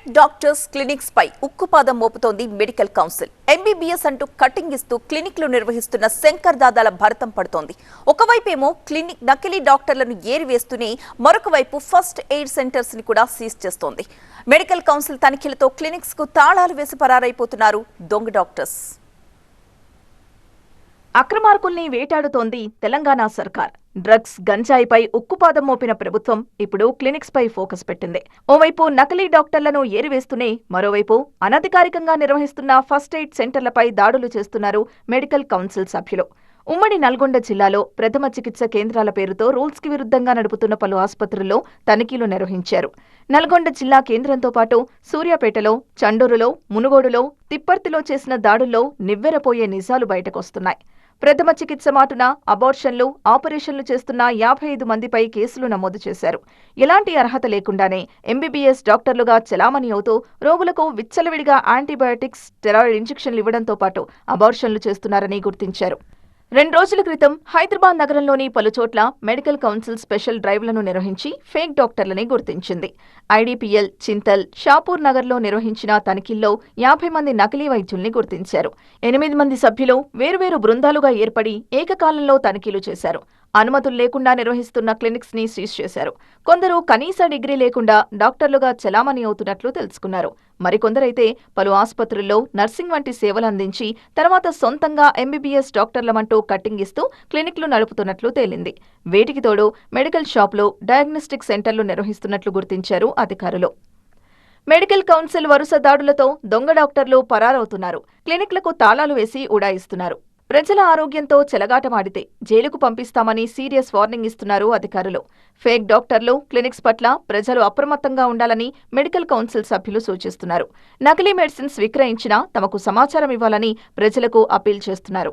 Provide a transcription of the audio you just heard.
Private doctors clinics పై ఉక్కుపాదం మోపుతోంది మెడికల్ కౌన్సిల్ ఎంబీబీఎస్ అంటూ కటింగ్ ఇస్తూ క్లినిక్లు నిర్వహిస్తున్న శంకర్ దాదాల భరతం పడుతోంది. ఒకవైపేమో క్లినిక్ నకిలీ డాక్టర్లను ఏరివేస్తూనే మరొక వైపు ఫస్ట్ ఎయిడ్ సెంటర్స్ని కూడా సీజ్ చేస్తోంది. మెడికల్ కౌన్సిల్ తనిఖీలతో క్లినిక్స్కు తాళాలు వేసి పరారైపోతున్నారు దొంగ డాక్టర్స్ అక్రమార్కుల్ని వేటాడుతోంది తెలంగాణ సర్కార్. డ్రగ్స్ గంజాయిపై ఉక్కుపాదం మోపిన ప్రభుత్వం ఇప్పుడు క్లినిక్స్ పై ఫోకస్ పెట్టింది. ఓవైపు నకిలీ డాక్టర్లను ఏరివేస్తూనే మరోవైపు అనధికారికంగా నిర్వహిస్తున్న ఫస్ట్ ఎయిడ్ సెంటర్లపై దాడులు చేస్తున్నారు మెడికల్ కౌన్సిల్ సభ్యులు. ఉమ్మడి నల్గొండ జిల్లాలో ప్రథమ చికిత్స కేంద్రాల పేరుతో రూల్స్కి విరుద్ధంగా నడుపుతున్న పలు ఆసుపత్రుల్లో తనిఖీలు నిర్వహించారు. నల్గొండ జిల్లా కేంద్రంతో పాటు సూర్యాపేటలో చండూరులో మునుగోడులో తిప్పర్తిలో చేసిన దాడుల్లో నివ్వెరపోయే నిజాలు బయటకొస్తున్నాయి. ప్రథమ చికిత్స మాటున అబార్షన్లు ఆపరేషన్లు చేస్తున్న యాభై ఐదు మందిపై కేసులు నమోదు చేశారు. ఎలాంటి అర్హత లేకుండానే ఎంబీబీఎస్ డాక్టర్లుగా చెలామణి అవుతూ రోగులకు విచ్చలవిడిగా యాంటీబయాటిక్స్ స్టెరాయిడ్ ఇంజెక్షన్లు ఇవ్వడంతో పాటు అబార్షన్లు చేస్తున్నారని గుర్తించారు. రెండు రోజుల క్రితం హైదరాబాద్ నగరంలోని పలుచోట్ల మెడికల్ కౌన్సిల్ స్పెషల్ డ్రైవ్లను నిర్వహించి ఫేక్ డాక్టర్లని గుర్తించింది. ఐడీపీఎల్ చింతల్ షాపూర్ నగర్లో నిర్వహించిన తనిఖీల్లో యాభై మంది నకిలీ వైద్యుల్ని గుర్తించారు. ఎనిమిది మంది సభ్యులు వేరువేరు బృందాలుగా ఏర్పడి ఏకకాలంలో తనిఖీలు చేశారు. అనుమతులు లేకుండా నిర్వహిస్తున్న క్లినిక్స్ని సీజ్ చేశారు. కొందరు కనీస డిగ్రీ లేకుండా డాక్టర్లుగా చలామణి అవుతున్నట్లు తెలుసుకున్నారు. మరికొందరైతే పలు ఆసుపత్రుల్లో నర్సింగ్ వంటి సేవలు అందించి తర్వాత సొంతంగా ఎంబీబీఎస్ డాక్టర్లమంటూ కట్టింగ్ ఇస్తూ క్లినిక్లు నడుపుతున్నట్లు తేలింది. వేటికి తోడు మెడికల్ షాప్లో డయాగ్నోస్టిక్ సెంటర్లు నిర్వహిస్తున్నట్లు గుర్తించారు అధికారులు. మెడికల్ కౌన్సిల్ వరుస దాడులతో దొంగ డాక్టర్లు పరారవుతున్నారు. క్లినిక్లకు తాళాలు వేసి ఉడాయిస్తున్నారు. ప్రజల ఆరోగ్యంతో చెలగాటమాడితే జైలుకు పంపిస్తామని సీరియస్ వార్నింగ్ ఇస్తున్నారు అధికారులు. ఫేక్ డాక్టర్లు క్లినిక్స్ పట్ల ప్రజలు అప్రమత్తంగా ఉండాలని మెడికల్ కౌన్సిల్ సభ్యులు సూచిస్తున్నారు. నకిలీ మెడిసిన్స్ విక్రయించినా తమకు సమాచారం ఇవ్వాలని ప్రజలకు అప్పీల్ చేస్తున్నారు.